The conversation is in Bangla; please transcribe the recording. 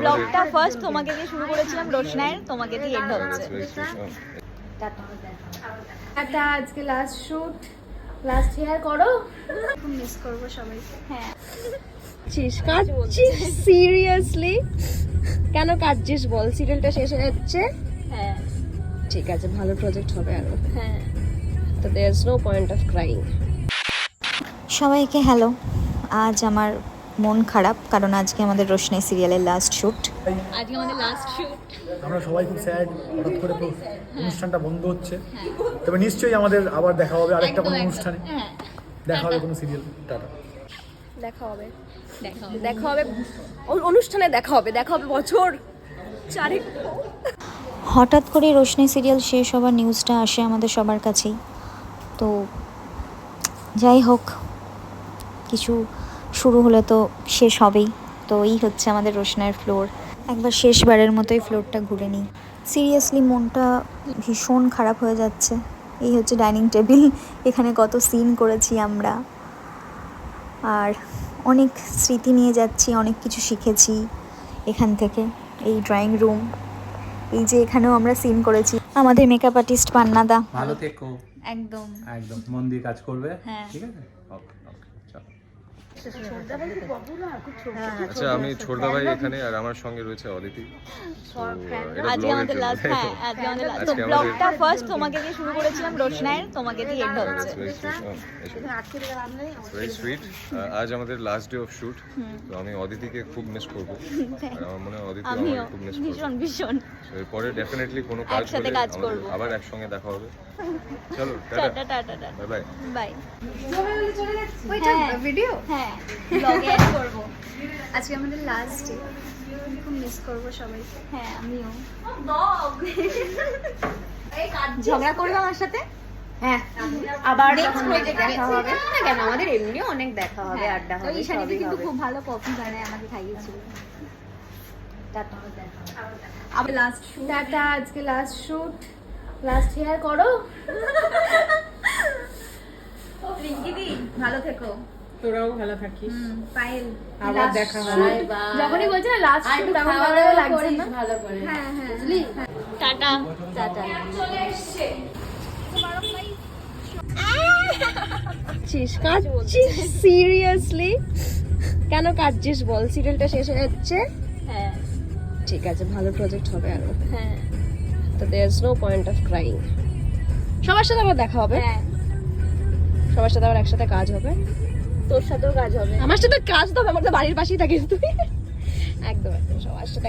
ব্লগটা ফার্স্ট তোমাকে দিয়ে শুরু করেছিলাম রোশনায়ের তোমাকে দিয়ে এন্ড হচ্ছে। একটা আজকে লাস্ট শুট লাস্ট হেয়ার করো। মিস করব সবাইকে হ্যাঁ। চিস কাটছিস সিরিয়াসলি কেন কাটছিস বল? সিরিয়ালটা শেষ হয়ে যাচ্ছে? হ্যাঁ। ঠিক আছে ভালো প্রজেক্ট হবে আরও। হ্যাঁ। তো there is no point of crying সবাইকে হ্যালো আজ আমার মন খারাপ কারণ আজকে আমাদের রোশনাই সিরিয়ালের লাস্ট শ্যুট আজকে আমাদের লাস্ট শ্যুট আমরা সবাই খুব স্যাড হঠাৎ করে তো অনুষ্ঠানটা বন্ধ হচ্ছে। তবে নিশ্চয়ই আমাদের আবার দেখা হবে আরেকটা কোনো অনুষ্ঠানে। হ্যাঁ। দেখা হবে কোনো সিরিয়াল টাটা। দেখা হবে। দেখা দেখা হবে। অনুষ্ঠানে দেখা হবে। দেখা হবে বছর চারেক। হঠাৎ করে রোশনি সিরিয়াল শেষ হওয়ার নিউজটা আসে আমাদের সবার কাছেই। তো যাই হোক কিছু শুরু হলে তো শেষ হবেই। তো এই হচ্ছে আমাদের রোশনার ফ্লোর একবার শেষবারের মতোই ফ্লোরটা ঘুরে নিই। সিরিয়াসলি মনটা ভীষণ খারাপ হয়ে যাচ্ছে। এই হচ্ছে ডাইনিং টেবিল। এখানে কত সিন করেছি আমরা। আর অনেক স্মৃতি নিয়ে যাচ্ছি অনেক কিছু শিখেছি এখান থেকে এই ড্রয়িং রুম এই যে এখানেও আমরা সিন করেছি। আমাদের মেকআপ আর্টিস্ট পান্নাদা। ভালো থেকো। একদম। একদম। মন দিয়ে কাজ করবে। হ্যাঁ। ঠিক আছে? ওকে ওকে আচ্ছা আমি ছোটদা ভাই এখানে আর আমার সঙ্গে রয়েছে অদিতি। আজকে আমাদের লাস্ট হ্যাঁ আজকে আমাদের লাস্ট তো আজকে আমাদের- ব্লগটা ফার্স্ট তোমাকে দিয়ে শুরু করেছিলাম রোশনায়ের তোমাকে দিয়ে এন্ড হচ্ছে। ভেরি সুইট আজ আমাদের লাস্ট ডে অফ শুট তো আমি অদিতিকে খুব মিস করব। আর আমার মনে হয় অদিতি আমাকে খুব মিস করবে। ভীষণ ভীষণ। এরপরে ডেফিনেটলি কোনো কাজ হলে করব। আবার একসঙ্গে দেখা হবে। চলো tata. Tata tata tata. Bye bye. Bye. ওইটা ভিডিও হ্যাঁ ব্লগে অ্যাড করব। আজকে আমাদের লাস্ট ডে খুব মিস করব সবাইকে হ্যাঁ আমিও। ঝগড়া করবে আমার সাথে? হ্যাঁ আবার যখন দেখা হবে। না কেন আমাদের এমনিও অনেক দেখা হবে আড্ডা তো হবে ঈশানীদি কিন্তু খুব ভালো কফি বানায় আমাকে খাইয়েছিল। আবার লাস্ট শুট টাটা আজকে লাস্ট শুট লাস্ট হেয়ার করো। রিঙ্কি দি ভালো থেকো। তোরাও ভালো থাকিস। পায়েল আবার দেখা হবে যখনই বলছে না লাস্ট শুট তখন ভালো লাগছে না? ভালো করে হ্যাঁ হ্যাঁ বুঝলি? টাটা। টাটা। চিস কাটছিস সিরিয়াসলি কেন কাটছিস বল? সিরিয়ালটা শেষ হয়ে যাচ্ছে? হ্যাঁ। ঠিক আছে ভালো প্রজেক্ট হবে আরও। হ্যাঁ। তো there no point of crying সবার সাথে আবার দেখা হবে। হ্যাঁ। সবার সাথে আবার একসাথে কাজ হবে। তোর সাথেও কাজ হবে। আমার সাথে কাজ তো হবে আমার তো বাড়ির পাশেই থাকিস তুই একদম একদম সবার সাথে